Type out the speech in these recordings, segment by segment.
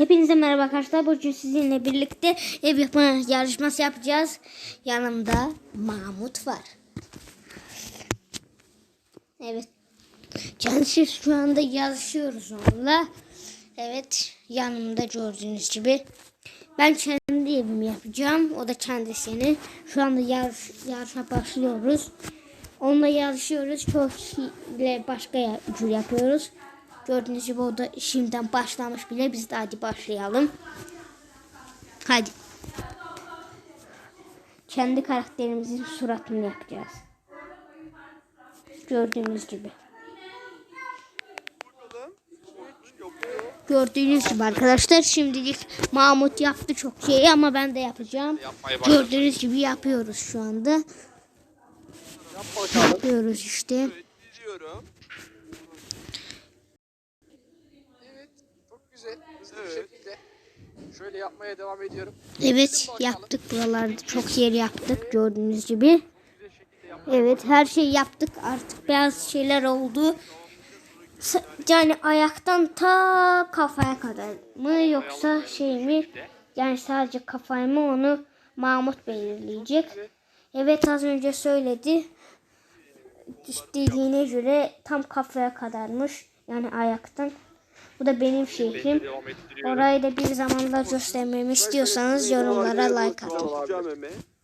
Hepinize merhaba arkadaşlar. Bugün sizinle birlikte ev yapma yarışması yapacağız. Yanımda Mahmut var. Evet. Kendisi şu anda yarışıyoruz onunla. Evet. Yanımda gördüğünüz gibi. Ben kendi evimi yapacağım. O da kendisini. Şu anda yarış, yarışa başlıyoruz. Onunla yarışıyoruz. Çok ile başka yapıcı yapıyoruz. Gördüğünüz gibi o da şimdiden başlamış bile. Biz de hadi başlayalım. Hadi. Kendi karakterimizin suratını yapacağız. Gördüğünüz gibi. Gördüğünüz gibi arkadaşlar şimdilik Mahmut yaptı çok şeyi ama ben de yapacağım. Gördüğünüz gibi yapıyoruz şu anda. Yap. Yapıyoruz işte. Evet, güzel. Hızlı bir şekilde. Şöyle yapmaya devam ediyorum. Evet yaptık buralarda çok yer yaptık gördüğünüz gibi. Evet her şey yaptık artık beyaz şeyler oldu. Yani ayaktan ta kafaya kadar mı yoksa şey mi? Yani sadece kafayı mı onu Mahmut belirleyecek. Evet az önce söyledi. Dediğine göre tam kafaya kadarmış. Yani ayaktan. Bu da benim ettiriyorum. Orayı da bir zamanlar göstermemi istiyorsanız yorumlara like atın.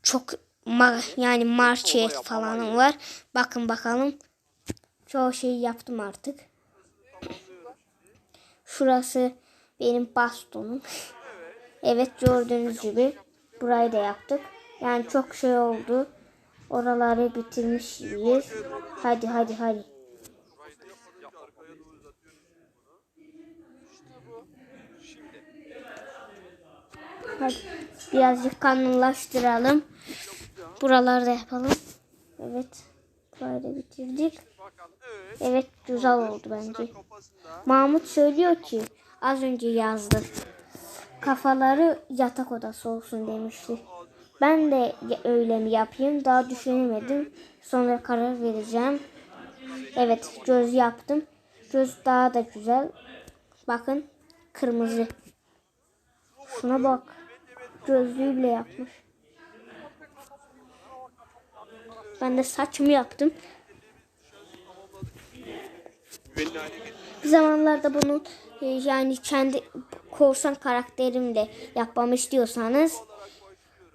Çok ma- yani marşet falan var. Bakın bakalım. Çoğu şeyi yaptım artık. Şurası benim bastonum. evet gördüğünüz gibi burayı da yaptık. Yani çok şey oldu. Oraları bitirmiş gibiyiz. Hadi hadi hadi. Birazcık kanlılaştıralım. Buraları da yapalım. Evet. Da bitirdik. Evet. Güzel oldu bence. Mahmut söylüyor ki az önce yazdı. Kafaları yatak odası olsun demişti. Ben de öyle mi yapayım daha düşünemedim. Sonra karar vereceğim. Evet göz yaptım. Göz daha da güzel. Bakın kırmızı. Şuna bak. Gözlüğü bile yapmış. Ben de saçımı yaptım. Bir zamanlarda bunu e, yani kendi korsan karakterimle yapmamı istiyorsanız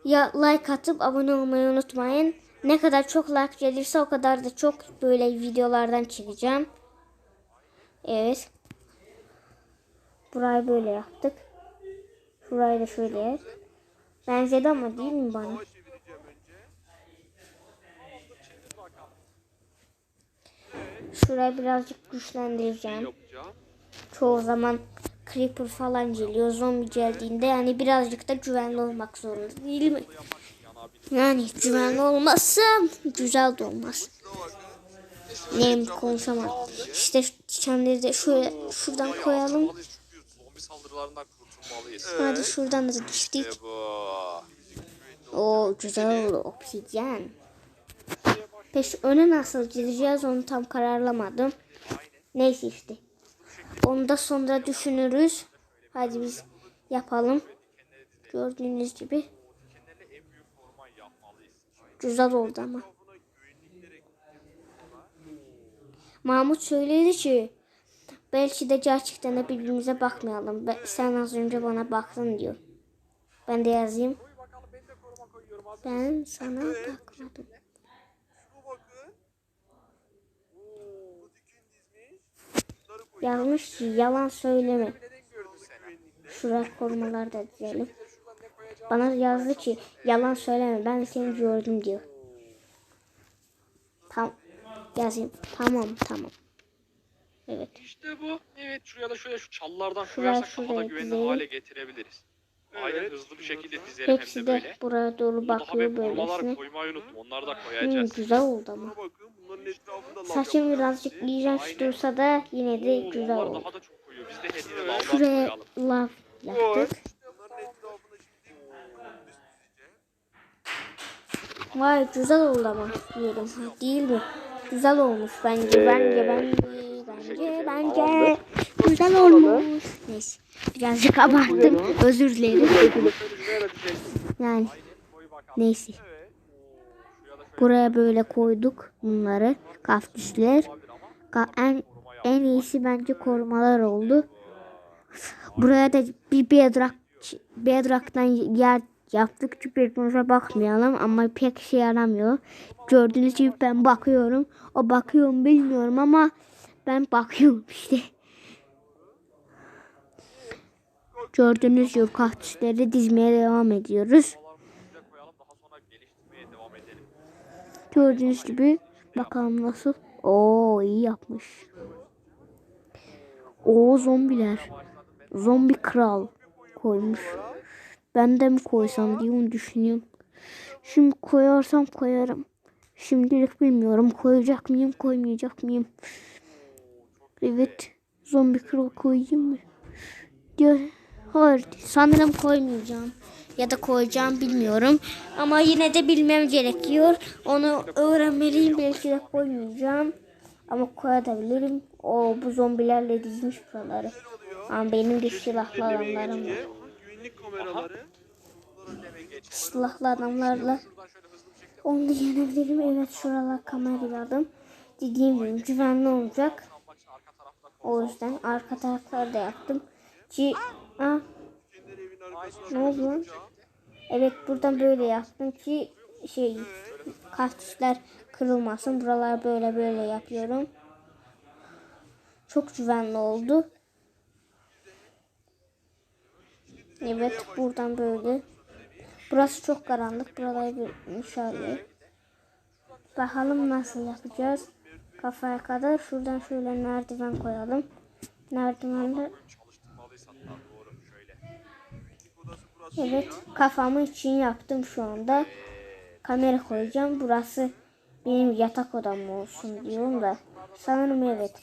ya like atıp abone olmayı unutmayın. Ne kadar çok like gelirse o kadar da çok böyle videolardan çekeceğim. Evet. Burayı böyle yaptık. Şurayı da şöyle yap. Benzedi ama değil mi bana? Şurayı birazcık güçlendireceğim. Çoğu zaman creeper falan geliyor. Zombi geldiğinde yani birazcık da güvenli olmak zorunda değil mi? Yani güvenli olmazsa güzel de olmaz. Neyim konuşamam. İşte çenleri de şöyle şuradan koyalım. Zombi saldırılarından kurtulmalıyız. Hadi şuradan da düştük. İşte. O güzel oldu obsidyen. Peki öne nasıl gideceğiz onu tam kararlamadım. Neyse işte. Onu da sonra düşünürüz. Hadi biz yapalım. Gördüğünüz gibi. Yapmalıyız. Güzel oldu ama. Mahmut söyledi ki belki de gerçekten de birbirimize bakmayalım. Be- Sen az önce bana baktın diyor. Ben de yazayım. Ben. Ben sana bakmadım. Yazmış ki yalan söyleme. Şuraya korumalar da dizelim. Bana yazdı ki yalan söyleme ben seni gördüm diyor. Tam yazayım. Tamam tamam. Evet. İşte bu. Evet şuraya da şöyle şu çallardan Şuraya, koyarsak daha da şuraya güvenli dizelim. hale getirebiliriz. Aynen hızlı bir şekilde dizelim hem Hepsi de de böyle. buraya doğru daha bakıyor ben korumalar böylesine. koymayı unuttum. Onları da Hmm, koyacağız. güzel oldu ama. bakın bunların etrafında Saçım birazcık iğrenç Aynen. dursa da yine de Oo, güzel onlar oldu. daha da çok koyuyor. Biz de hediye lavlar Şuraya koyalım. lav yaptık. Bunların etrafında şimdi. Vay güzel oldu ama diyelim. Değil mi? Güzel olmuş bence. Bence bence bence bence. Güzel güzel olmuş. Neyse. Birazcık abarttım. Özür dilerim. Yani neyse. Buraya böyle koyduk bunları. Ama Ka- en, en iyisi bence korumalar oldu. Buraya da bir bedrock bedrock'tan yer yaptık. Birbirimize bakmayalım ama pek işe yaramıyor. Gördüğünüz gibi ben bakıyorum. O bakıyor mu bilmiyorum ama ben bakıyorum işte. Gördüğünüz gibi kaktüsleri dizmeye devam ediyoruz. Gördüğünüz gibi bakalım nasıl. Oo iyi yapmış. O zombiler. Zombi kral koymuş. Ben de mi koysam diye onu düşünüyorum. Şimdi koyarsam koyarım. Şimdilik bilmiyorum koyacak mıyım koymayacak mıyım. Evet zombi kral koyayım mı? Diyor. Hayır sanırım koymayacağım. Ya da koyacağım bilmiyorum. Ama yine de bilmem gerekiyor. Onu öğrenmeliyim belki de koymayacağım. Ama koyabilirim. O bu zombilerle dizmiş buraları. Ama benim de silahlı adamlarım var. Silahlı adamlarla onu yenebilirim. Evet şuralar kameralarım. Dediğim gibi güvenli olacak. almak için arka tarafta O yüzden arka tarafları da yaptım. Ki Aa, ne oldu lan? Evet buradan böyle yaptım ki şey kaktüsler kırılmasın. Buralar böyle böyle yapıyorum. Çok güvenli oldu. Evet buradan böyle. Burası çok karanlık. Buraları bir inşallah. Bakalım nasıl yapacağız. Kafaya kadar şuradan şöyle merdiven koyalım. Burası. Evet kafamı için yaptım şu anda. Kamera koyacağım. Burası benim yatak odam olsun diyorum da. Sanırım evet.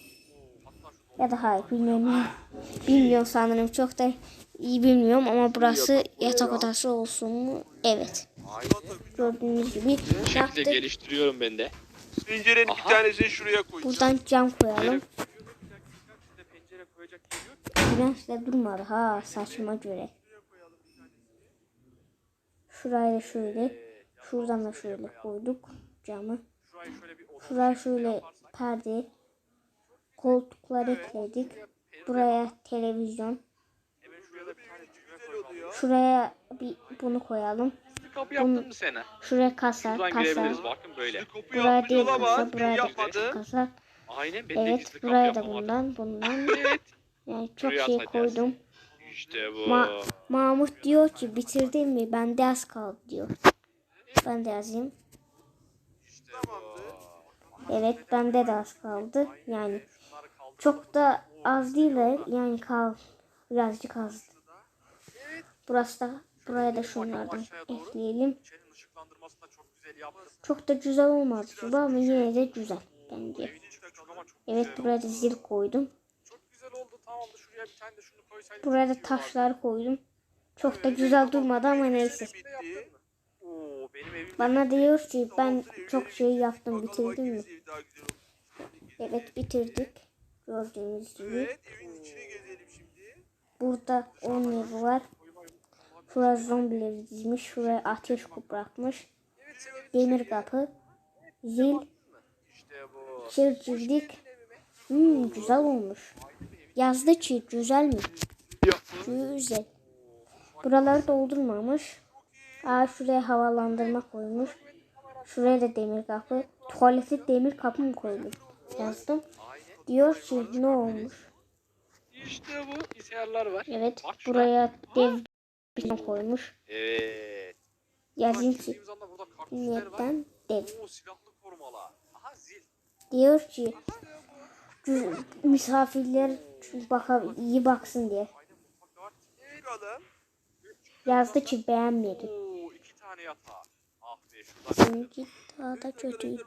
Ya da hayır bilmiyorum. Bilmiyorum sanırım çok da iyi bilmiyorum ama burası yatak odası olsun mu? Evet. Gördüğünüz gibi yaptık. geliştiriyorum ben de. Pencerenin bir tanesini şuraya koyacağım. Buradan cam koyalım. Güneş de durmadı ha saçıma göre. Şurayı da şöyle. Şuradan da şöyle koyduk camı. Şuraya şöyle perde, koltuklar ekledik. Buraya televizyon. Şuraya bir bunu koyalım. Bir kapı yaptın mı sen? Şuraya kasa, Şuradan kasa. girebiliriz bakın böyle. Kapı Buraya değil kasa, buraya da yapmadı. kasa. Aynen ben de Evet, gizli kapı buraya da yapamadım. bundan, bundan. Evet. Yani çok şey koydum. İşte bu. Ma Mahmut diyor ki bitirdin mi? Bende az kaldı diyor. Ben de yazayım. Evet bende de az kaldı. Yani çok da az değil de yani kal birazcık az. Burası da buraya da şunlardan ekleyelim. Çok güzel yaptın. Çok da güzel olmadı gibi ama yine de güzel bence. Evet buraya da zil koydum. Çok güzel oldu. Tamamdır. Şuraya bir tane de şunu koysaydık. Buraya da taşlar koydum. Çok da güzel durmadı ama neyse. Bitti. Oo, benim evim Bana diyor ki ben çok şey yaptım bitirdin mi? Evet bitirdik. Gördüğünüz gibi. Evet evin içini gezelim şimdi. Burada 10 evi var. Şuraya zombileri dizmiş. Şuraya ateş bırakmış. Demir kapı. Zil. bu. Çirçirdik. Hmm, güzel olmuş. Yazdı ki güzel mi? Güzel. Buraları doldurmamış. Aa şuraya havalandırma koymuş. Şuraya da demir kapı. Tuvalete demir kapı mı koydum? Yazdım. Diyor ki ne olmuş? İşte bu. Var. Evet Bak buraya dev bir koymuş. Evet. Yazayım ki niyetten zil. Diyor ki "Gü- misafirler baka, iyi baksın diye. Yazdı ki beğenmedi. Oo iki tane yatak. Ah. Çünkü daha da kötüydü.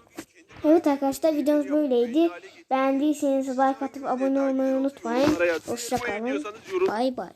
Evet arkadaşlar videomuz böyleydi. Beğendiyseniz like atıp abone olmayı unutmayın. Hoşçakalın. Bay bay.